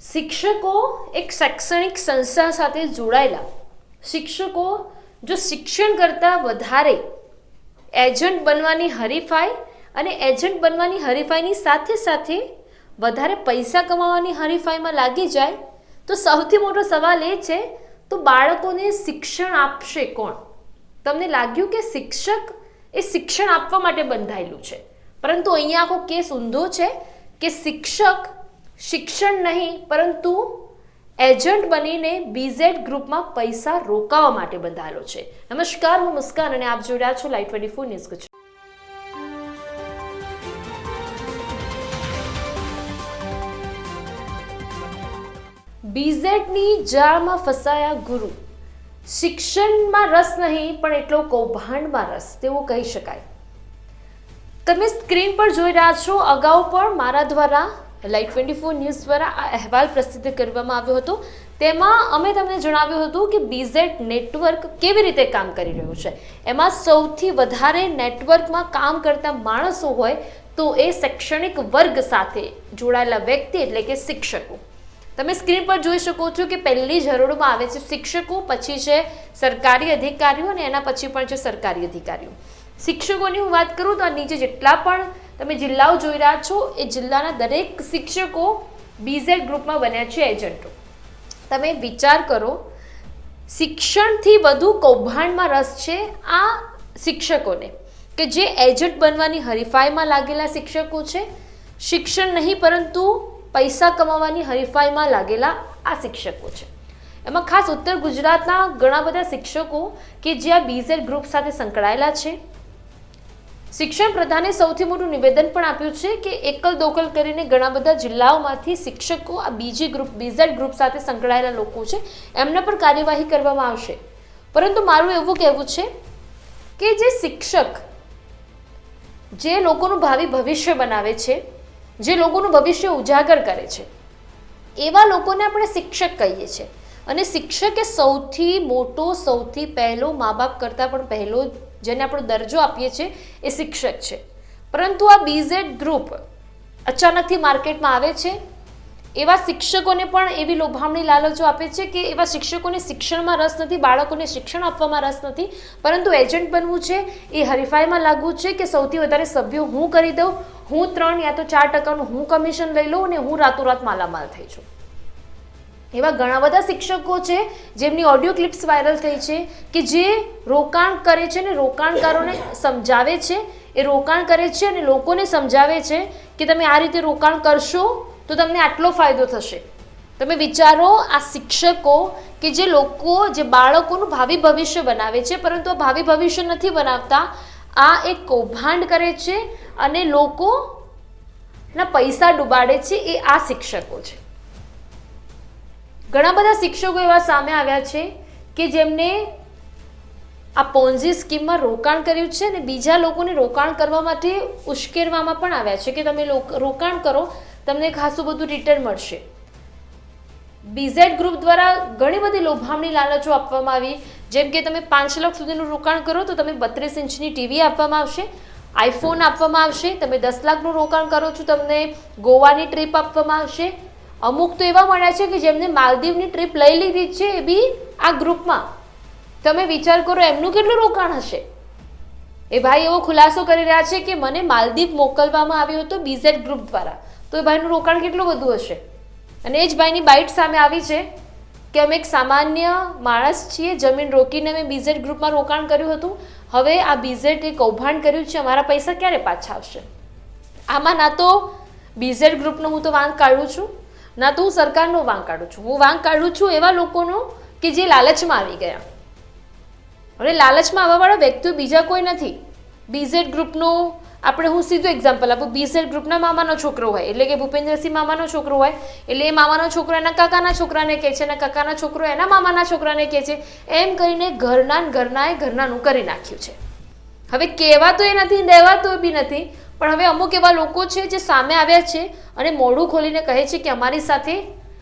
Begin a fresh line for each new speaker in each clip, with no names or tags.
શિક્ષકો એક શૈક્ષણિક સંસ્થા સાથે જોડાયેલા. શિક્ષકો જો શિક્ષણ કરતાં વધારે એજન્ટ બનવાની હરીફાઈ અને એજન્ટ બનવાની હરીફાઈની સાથે સાથે વધારે પૈસા કમાવાની હરીફાઈમાં લાગી જાય, તો સૌથી મોટો સવાલ એ છે, તો બાળકોને શિક્ષણ આપશે કોણ? તમને લાગ્યું કે શિક્ષક એ શિક્ષણ આપવા માટે બંધાયેલું છે? પરંતુ અહીંયા આખો કેસ ઊંધો છે કે શિક્ષક શિક્ષણ નહીં, પરંતુ એજન્ટ બનીને બીઝેડ ગ્રુપમાં પૈસા રોકાવા માટે બંધાયેલો છે. નમસ્કાર, હું મુસ્કાન અને આપ જોઈ રહ્યા છો live twenty four news Gujarat બીઝેડની જાળમાં ફસાયા ગુરુ. શિક્ષણમાં રસ નહીં, પણ એટલો કૌભાંડમાં રસ, તેવું કહી શકાય. તમે સ્ક્રીન પર જોઈ રહ્યા છો, અગાઉ પણ મારા દ્વારા લાઈવ ટ્વેન્ટી ફોર ન્યૂઝ દ્વારા આ અહેવાલ પ્રસિદ્ધ કરવામાં આવ્યો હતો. તેમાં અમે તમને જણાવ્યું હતું કે બીઝેડ નેટવર્ક કેવી રીતે કામ કરી રહ્યું છે. એમાં સૌથી વધારે નેટવર્કમાં કામ કરતા માણસો હોય તો એ શૈક્ષણિક વર્ગ સાથે જોડાયેલા વ્યક્તિ એટલે કે શિક્ષકો. તમે સ્ક્રીન પર જોઈ શકો છો કે પહેલી હરોળમાં આવે છે શિક્ષકો, પછી છે સરકારી અધિકારીઓ અને એના પછી પણ છે સરકારી અધિકારીઓ. શિક્ષકોની હું વાત કરું તો નીચે જેટલા પણ તમે જિલ્લાઓ જોઈ રહ્યા છો, એ જિલ્લાના દરેક શિક્ષકો બીઝેડ ગ્રુપમાં બન્યા છે એજન્ટો. તમે વિચાર કરો, શિક્ષણથી વધુ કૌભાંડમાં રસ છે આ શિક્ષકોને, કે જે એજન્ટ બનવાની હરીફાઈમાં લાગેલા શિક્ષકો છે, શિક્ષણ નહીં પરંતુ પૈસા કમાવાની હરીફાઈમાં લાગેલા આ શિક્ષકો છે. એમાં ખાસ ઉત્તર ગુજરાતના ઘણા બધા શિક્ષકો કે જે આ બીઝેડ ગ્રુપ સાથે સંકળાયેલા છે શિક્ષણ પ્રધાને સૌથી મોટું નિવેદન પણ આપ્યું છે કે એકલ દોકલ કરીને ઘણા બધા જિલ્લાઓમાંથી શિક્ષકો આ બીજી ગ્રુપ, બીઝેડ ગ્રુપ સાથે સંકળાયેલા લોકો છે. એમને પણ કાર્યવાહી કરવામાં આવશે. પરંતુ મારું એવું કહેવું છે કે જે શિક્ષક જે લોકોનું ભાવિ ભવિષ્ય બનાવે છે, જે લોકોનું ભવિષ્ય ઉજાગર કરે છે, એવા લોકોને આપણે શિક્ષક કહીએ છીએ. અને શિક્ષકે સૌથી મોટો, સૌથી પહેલો, મા બાપ કરતાં પણ પહેલો જેને આપણો દરજ્જો આપીએ છીએ, એ શિક્ષક છે. પરંતુ આ બીઝેડ ગ્રુપ અચાનકથી માર્કેટમાં આવે છે. એવા શિક્ષકોને પણ એવી લોભામણી લાલચો આપે છે કે એવા શિક્ષકોને શિક્ષણમાં રસ નથી, બાળકોને શિક્ષણ આપવામાં રસ નથી. પરંતુ એજન્ટ બનવું છે, એ હરીફાઈમાં લાગવું છે કે સૌથી વધારે સભ્યો હું કરી દઉં, હું ત્રણ યા તો ચાર ટકાનું હું કમિશન લઈ લઉં અને હું રાતોરાત માલામાલ થઈ છું એવા ઘણા બધા શિક્ષકો છે, જેમની ઓડિયો ક્લિપ્સ વાયરલ થઈ છે, કે જે રોકાણ કરે છે ને રોકાણકારોને સમજાવે છે, એ રોકાણ કરે છે અને લોકોને સમજાવે છે કે તમે આ રીતે રોકાણ કરશો તો તમને આટલો ફાયદો થશે. તમે વિચારો આ શિક્ષકો કે જે લોકો, જે બાળકોનું ભાવિ ભવિષ્ય બનાવે છે, પરંતુ આ ભાવિ ભવિષ્ય નથી બનાવતા, આ એક કૌભાંડ કરે છે અને લોકોના પૈસા ડૂબાડે છે એ આ શિક્ષકો છે. ઘણા બધા શિક્ષકો એવા સામે આવ્યા છે કે જેમને આ પોન્ઝી સ્કીમમાં રોકાણ કર્યું છે અને બીજા લોકોને રોકાણ કરવા માટે ઉશ્કેરવામાં પણ આવ્યા છે કે તમે રોકાણ કરો, તમને ખાસું બધું રિટર્ન મળશે. બીઝેડ ગ્રુપ દ્વારા ઘણી બધી લોભામણી લાલચો આપવામાં આવી. જેમ કે તમે પાંચ લાખ સુધીનું રોકાણ કરો તો તમે બત્રીસ ઇંચની ટીવી આપવામાં આવશે આઈફોન આપવામાં આવશે, તમે દસ લાખનું રોકાણ કરો છો, તમને ગોવાની ટ્રીપ આપવામાં આવશે અમુક તો એવા મળ્યા છે કે જેમને માલદીવની ટ્રીપ લઈ લીધી છે એ બી આ ગ્રુપમાં. તમે વિચાર કરો એમનું કેટલું રોકાણ હશે? એ ભાઈ એવો ખુલાસો કરી રહ્યા છે કે મને માલદીવ મોકલવામાં આવ્યો હતો બીઝેડ ગ્રુપ દ્વારા. તો એ ભાઈનું રોકાણ કેટલું બધું હશે? અને એ જ ભાઈની બાઇટ સામે આવી છે કે અમે એક સામાન્ય માણસ છીએ, જમીન રોકીને અમે બીઝેડ ગ્રુપમાં રોકાણ કર્યું હતું. હવે આ બીઝેડ એ કૌભાંડ કર્યું છે, અમારા પૈસા ક્યારે પાછા આવશે? આમાં ના તો બીઝેડ ગ્રુપનો હું તો વાંક કાઢું છું. ના, તો હું સરકારનો વાંક કાઢું છું. હું વાંક કાઢું છું એવા લોકોનો કે જે લાલચમાં આવી ગયા. અને લાલચમાં આવવાવાળા વ્યક્તિઓ બીજા કોઈ નથી. બીઝેડ ગ્રુપનો, આપણે હું સીધું એક્ઝામ્પલ આપું. બીઝેડ ગ્રુપના મામાનો છોકરો હોય, એટલે કે ભૂપેન્દ્રસિંહ મામાનો છોકરો હોય, એટલે એ મામાનો છોકરો એના કાકાના છોકરાને કહે છે, એના કાકાના છોકરો એના મામાના છોકરાને કહે છે. એમ કરીને ઘરના ઘરનાએ ઘરનાનું કરી નાખ્યું છે. હવે કહેવાતો એ નથી રહેવાતો બી નથી પણ હવે અમુક એવા લોકો છે જે સામે આવ્યા છે અને મોઢું ખોલીને કહે છે કે અમારી સાથે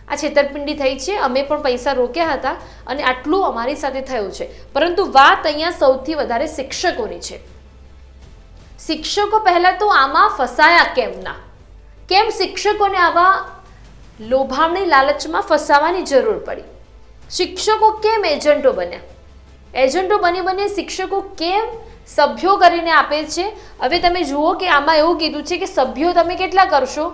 આ છેતરપિંડી થઈ છે, અમે પણ પૈસા રોક્યા હતા અને આટલું અમારી સાથે થયું છે. પરંતુ વાત અહીંયા સૌથી વધારે શિક્ષકોની છે. શિક્ષકો પહેલાં તો આમાં ફસાયા કેમ ના? કેમ શિક્ષકોને આવા લોભામણી લાલચમાં ફસાવાની જરૂર પડી? શિક્ષકો કેમ એજન્ટો બન્યા? એજન્ટો બની બની શિક્ષકો કેમ સભ્યો કરીને આપે છે. હવે તમે જુઓ કે આમાં એવું કીધું છે કે સભ્યો તમે કેટલા કરશો?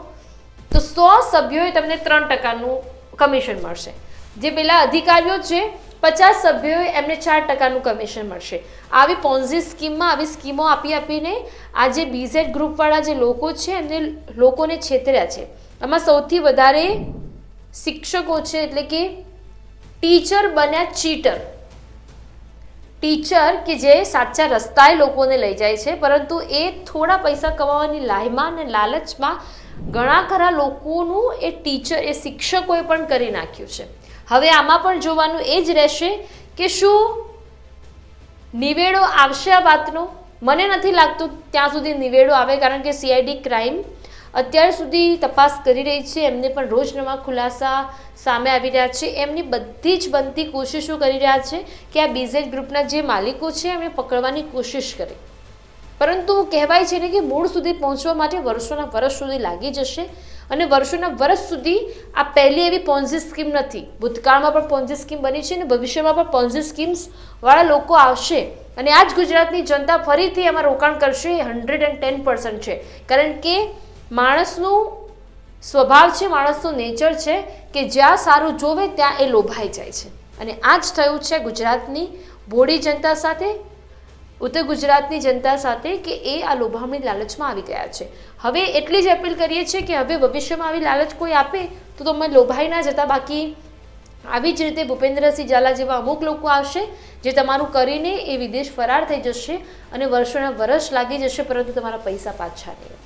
તો સો સભ્યોએ તમને ત્રણ ટકાનું કમિશન મળશે. જે પેલા અધિકારીઓ છે, પચાસ સભ્યોએ એમને ચાર ટકાનું કમિશન મળશે. આવી પોન્ઝી સ્કીમમાં આવી સ્કીમો આપી આપીને આ જે બીઝેડ ગ્રુપવાળા જે લોકો છે, એમને લોકોને છેતર્યા છે. આમાં સૌથી વધારે શિક્ષકો છે, એટલે કે ટીચર બન્યા ચીટર. ટીચર કે જે સાચા રસ્તાએ લોકોને લઈ જાય છે, પરંતુ એ થોડા પૈસા કમાવાની લાહીમાં અને લાલચમાં ઘણા ખરા લોકોનું એ ટીચર, એ શિક્ષકોએ પણ કરી નાખ્યું છે. હવે આમાં પણ જોવાનું એ જ રહેશે કે શું નિવેડો આવશે આ વાતનો? મને નથી લાગતું ત્યાં સુધી નિવેડો આવે, કારણ કે સીઆઈડી ક્રાઇમ અત્યાર સુધી તપાસ કરી રહી છે. એમને પણ રોજ નવા ખુલાસા સામે આવી રહ્યા છે. એમની બધી જ બનતી કોશિશો કરી રહ્યા છે કે આ બીઝેડ ગ્રુપના જે માલિકો છે, એમને પકડવાની કોશિશ કરી. પરંતુ કહેવાય છે ને કે મૂળ સુધી પહોંચવા માટે વર્ષોના વર્ષ સુધી લાગી જશે અને વર્ષોના વર્ષ સુધી આ પહેલી એવી પોન્ઝી સ્કીમ નથી. ભૂતકાળમાં પણ પોન્ઝી સ્કીમ બની છે અને ભવિષ્યમાં પણ પોન્ઝી સ્કીમ્સ વાળા લોકો આવશે. અને આ જ ગુજરાતની જનતા ફરીથી એમાં રોકાણ કરશે. હંડ્રેડ એન્ડ ટેન પર્સન્ટ છે. કારણ કે માણસનું સ્વભાવ છે, માણસનું નેચર છે કે જ્યાં સારું જોવે ત્યાં એ લોભાઈ જાય છે અને આ જ થયું છે ગુજરાતની બોડી જનતા સાથે, ઉત્તર ગુજરાતની જનતા સાથે કે એ આ લોભામણી લાલચમાં આવી ગયા છે હવે એટલી જ અપીલ કરીએ છીએ કે હવે ભવિષ્યમાં આવી લાલચ કોઈ આપે તો તમે લોભાઈ ના જતા બાકી આવી જ રીતે ભૂપેન્દ્રસિંહ ઝાલા જેવા અમુક લોકો આવશે જે તમારું કરીને એ વિદેશ ફરાર થઈ જશે અને વર્ષોના વર્ષ લાગી જશે, પરંતુ તમારા પૈસા પાછા નહીં.